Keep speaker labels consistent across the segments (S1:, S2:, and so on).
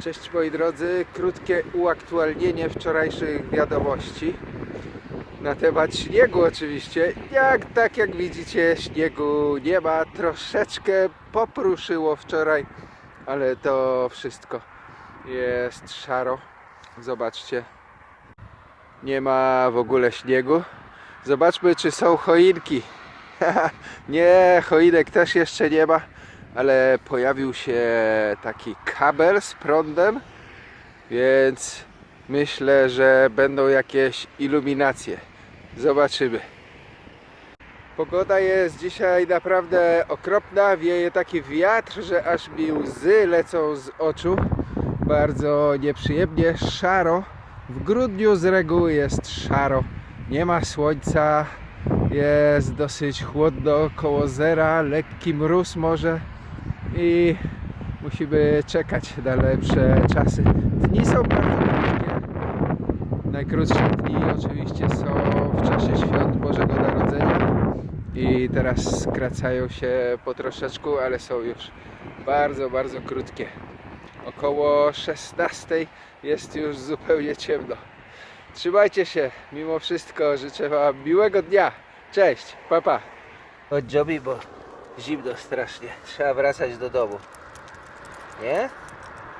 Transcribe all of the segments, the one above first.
S1: Cześć moi drodzy, krótkie uaktualnienie wczorajszych wiadomości na temat śniegu oczywiście. Jak tak jak widzicie śniegu nie ma, troszeczkę popruszyło wczoraj, ale to wszystko jest szaro. Zobaczcie, nie ma w ogóle śniegu. Zobaczmy czy są choinki. nie, choinek też jeszcze nie ma ale pojawił się taki kabel z prądem, więc myślę, że będą jakieś iluminacje. Zobaczymy. Pogoda jest dzisiaj naprawdę okropna, wieje taki wiatr, że aż mi łzy lecą z oczu. Bardzo nieprzyjemnie, szaro. W grudniu z reguły jest szaro. Nie ma słońca, jest dosyć chłodno, koło zera, lekki mróz może i musimy czekać na lepsze czasy. Dni są bardzo krótkie. Najkrótsze dni oczywiście są w czasie świąt Bożego Narodzenia i teraz skracają się po troszeczku, ale są już bardzo, bardzo krótkie. Około 16 jest już zupełnie ciemno. Trzymajcie się, mimo wszystko życzę Wam miłego dnia. Cześć, papa. Pa. Chodź bo zimno strasznie. Trzeba wracać do domu. Nie?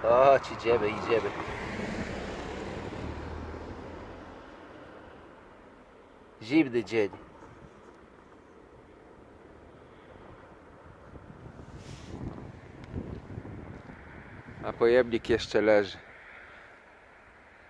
S1: Chodź, idziemy, idziemy. Zimny dzień. A pojemnik jeszcze leży.